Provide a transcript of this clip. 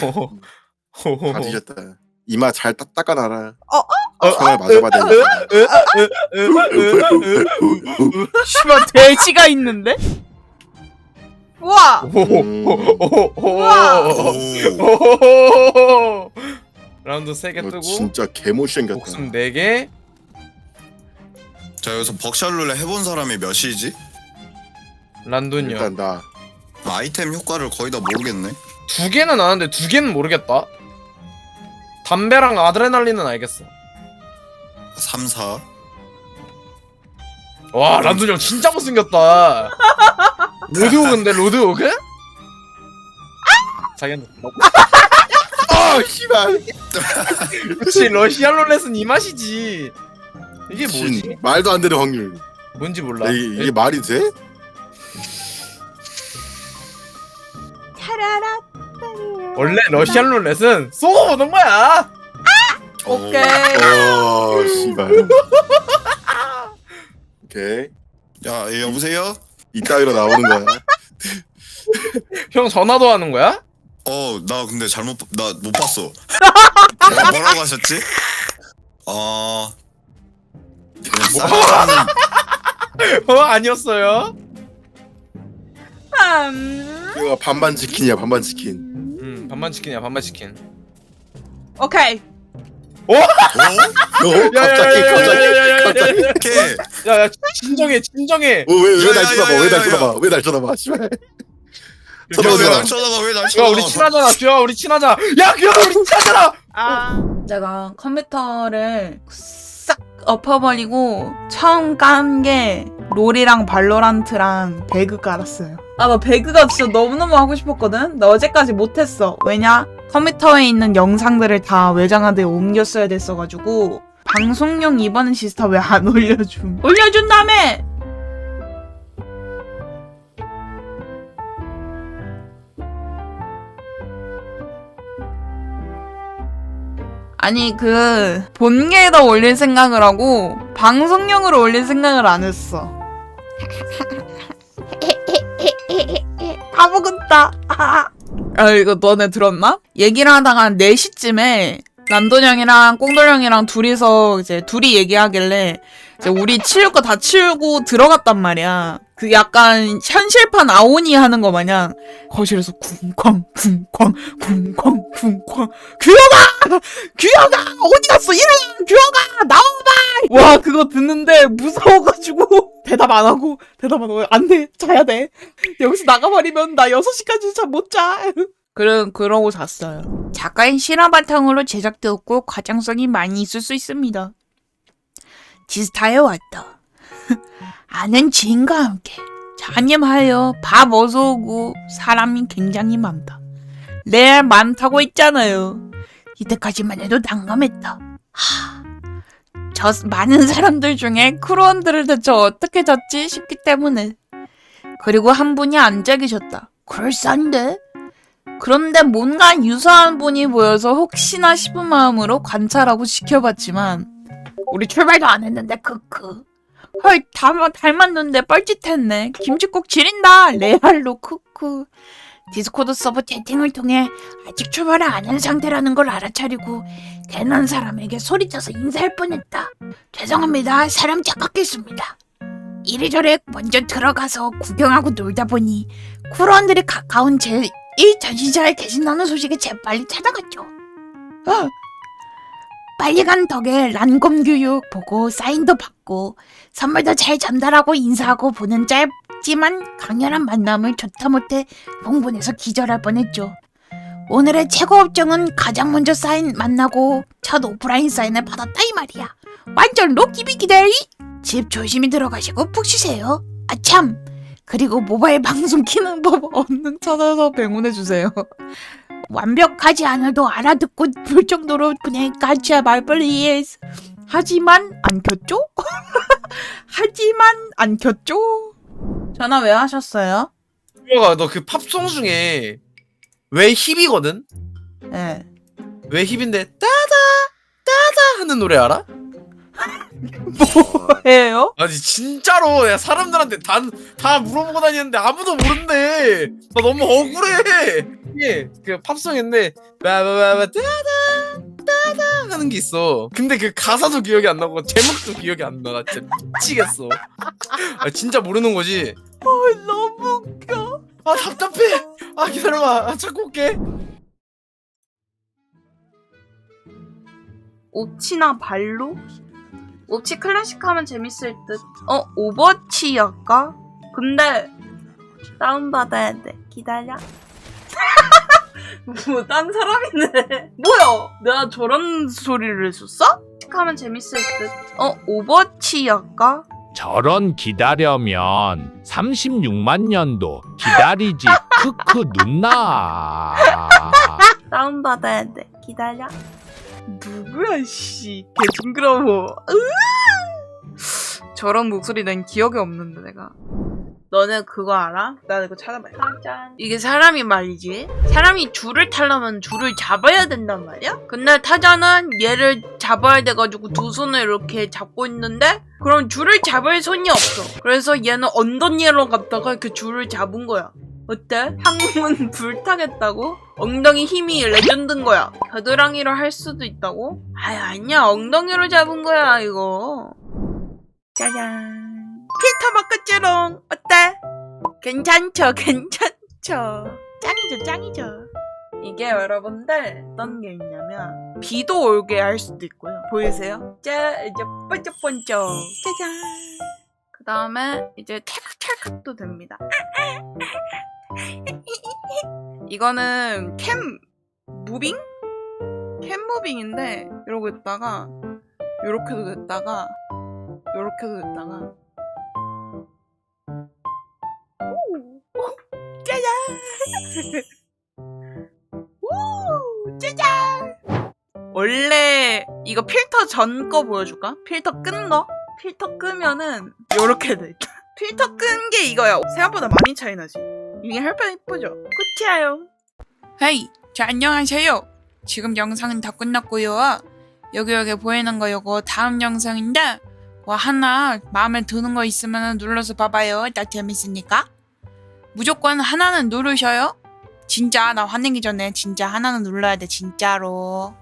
다 네. 뒤졌다. 이마 잘 닦아놔라. 어? 어? 손을 맞아봐야 된다. 씨발 돼지가 있는데? 우와! 라운드 3개 뜨고 진짜 개모생겼다 목숨 4개 자 여기서 벅샬룰레 해본 사람이 몇이지? 란돈이요 일단 나 아이템 효과를 거의 다 모르겠네 두 개는 아는데 두 개는 모르겠다. 담배랑 아드레날린은 알겠어. 3, 4. 와 란돈이 형 진짜 못생겼다. 로드오그인데 로드오그? 자기는 아 씨발 그렇지 러시안 롤렛은 이 맛이지. 이게 뭐지? 진, 말도 안 되는 확률 뭔지 몰라. 야, 이게, 이게 말이 돼? 차라라. 원래 러시안 롤렛은 쏘고 보는 거야. 오케이. 어 씨발 오케이 야 예, 여보세요? 이따위로 나오는 거야 형 전화도 하는 거야? 어 나 근데 잘못 나 못 봤어. 어, 뭐라고 하셨지? 어. 그냥 쌀 어 아니었어요. 음. 이거 반반 치킨이야 반반 치킨 음 반반 치킨이야 반반 치킨. 오케이. 어? 갑자기 갑자기 갑자기 이렇게 야야 진정해 진정해. 어왜왜 날 야, 야, 쳐다봐 야, 왜날 야, 쳐다봐 왜 날 쳐다봐 씨발 왜날 쳐다봐 왜날 야 쳐다봐? 우리 친하잖아 규야 우리 친하자. 야 규야 우리 친하잖아. 아. 제가 컴퓨터를 싹 엎어버리고 처음 깐 게 롤이랑 발로란트랑 배그 깔았어요. 아, 나 배그가 진짜 너무너무 하고 싶었거든? 나 어제까지 못했어. 왜냐? 컴퓨터에 있는 영상들을 다 외장하드에 옮겼어야 됐어가지고 방송용 이번엔 시스타 왜 안 올려줌? 올려준 다음에 아니 그 본계에다 올릴 생각을 하고 방송용으로 올릴 생각을 안 했어. 까먹었다. 아 이거 너네 들었나? 얘기를 하다가 한 4시쯤에 남돈 형이랑 꽁돌 형이랑 둘이서 이제 둘이 얘기하길래 이제 우리 치울 거 다 치우고 들어갔단 말이야. 그 약간 현실판 아오니 하는 거 마냥 거실에서 쿵쾅 쿵쾅 쿵쾅 쿵쾅. 규영아! 규영아! 어디 갔어? 일어나! 규영아! 나와봐! 와 그거 듣는데 무서워가지고 대답 안 하고 대답 안 하고 안돼 자야 돼. 여기서 나가버리면 나 6시까지 잠 못 자. 그런 그러고 잤어요. 작가인 실화 바탕으로 제작되었고 과장성이 많이 있을 수 있습니다. 지스타에 왔다. 아는 지인과 함께 자님하여 밥 어서 오고 사람이 굉장히 많다. 레알 많다고 했잖아요. 이때까지만 해도 난감했다. 하, 저 많은 사람들 중에 크루원들을 대체 어떻게 졌지 싶기 때문에. 그리고 한 분이 앉아 계셨다. 그럴싸한데? 그런데 뭔가 유사한 분이 보여서 혹시나 싶은 마음으로 관찰하고 지켜봤지만 우리 출발도 안 했는데 크크 헐 닮, 닮았는데 뻘짓했네. 김치국 지린다! 레알로 크크 디스코드 서버 채팅을 통해 아직 출발을 안 한 상태라는 걸 알아차리고 괜한 사람에게 소리쳐서 인사할 뻔했다. 죄송합니다. 사람 착각했습니다. 이리저리 먼저 들어가서 구경하고 놀다 보니 쿠런들이 가까운 제 1 전시자에 계신다는 소식에 재빨리 찾아갔죠. 어. 빨리 간 덕에 란검 교육 보고 사인도 받고 선물도 잘 전달하고 인사하고 보는 짧지만 강렬한 만남을 좋다 못해 봉분해서 기절할 뻔했죠. 오늘의 최고 업종은 가장 먼저 사인 만나고 첫 오프라인 사인을 받았다 이 말이야. 완전 로키비 기다리. 집 조심히 들어가시고 푹 쉬세요. 아참. 그리고 모바일 방송 키는 법 얼른 찾아서 병원해 주세요. 완벽하지 않아도 알아듣고 볼 정도로 그냥 같이 말벌 이해했어. 하지만 안 켰죠? 하지만 안 켰죠? 전화 왜 하셨어요? 규야가 너 그 팝송 중에 왜 힙이거든? 예. 왜 힙인데 따다 따다 하는 노래 알아? 뭐예요? 아니 진짜로. 내가 사람들한테 다, 다 물어보고 다니는데 아무도 모른대. 나 너무 억울해. 이게 그 팝송인데 바바바바 따다 따다 하는 게 있어. 근데 그 가사도 기억이 안 나고 제목도 기억이 안나. 진짜 미치겠어. 아 진짜 모르는 거지? 어, 너무 웃겨. 아 답답해. 아 기다려봐. 아 찾고 올게. 옵치나 발로? 옵치 클래식 하면 재밌을 듯. 어, 오버치 할까? 근데 다운받아야 돼. 기다려. 뭐, 딴 사람이네. 뭐야? 내가 저런 소리를 했었어? 하면 재밌을 듯. 어, 오버치 할까? 저런 기다려면 36만 년도 기다리지 크크 눈나 다운받아야 돼. 기다려. 누구야, 씨. 개 징그러워. 으아! 저런 목소리 난 기억이 없는데, 내가. 너네 그거 알아? 나 이거 찾아봐야 짠. 이게 사람이 말이지. 사람이 줄을 타려면 줄을 잡아야 된단 말이야? 근데 타자는 얘를 잡아야 돼가지고 두 손을 이렇게 잡고 있는데 그럼 줄을 잡을 손이 없어. 그래서 얘는 엉덩이로 갔다가 그 줄을 잡은 거야. 어때? 항문 불타겠다고? 엉덩이 힘이 레전드인 거야. 겨드랑이로 할 수도 있다고? 아유 아니야 엉덩이로 잡은 거야 이거. 짜잔. 필터 바꿨지롱. 어때? 괜찮죠 괜찮죠. 짱이죠 짱이죠. 이게 여러분들 어떤 게 있냐면 비도 올게 할 수도 있고요. 보이세요? 짜 이제 번쩍번쩍 짜잔. 그 다음에 이제 찰칵찰칵도 됩니다. 이거는 캠 무빙? 캠 무빙인데 이러고 있다가 요렇게도 됐다가 요렇게도 됐다가 오! 짜잔! 오! 짜잔! 원래 이거 필터 전 거 보여줄까? 필터 끈 거? 필터 끄면은 요렇게 돼. 필터 끈 게 이거야. 생각보다 많이 차이 나지. 이게 혈변 이쁘죠? 끝이에요. 헤이, 자 안녕하세요. 지금 영상은 다 끝났고요. 여기 여기 보이는 거 요거 다음 영상인데 뭐 하나 마음에 드는 거 있으면 눌러서 봐봐요. 나 재밌으니까. 무조건 하나는 누르셔요. 진짜 나 화내기 전에 진짜 하나는 눌러야 돼 진짜로.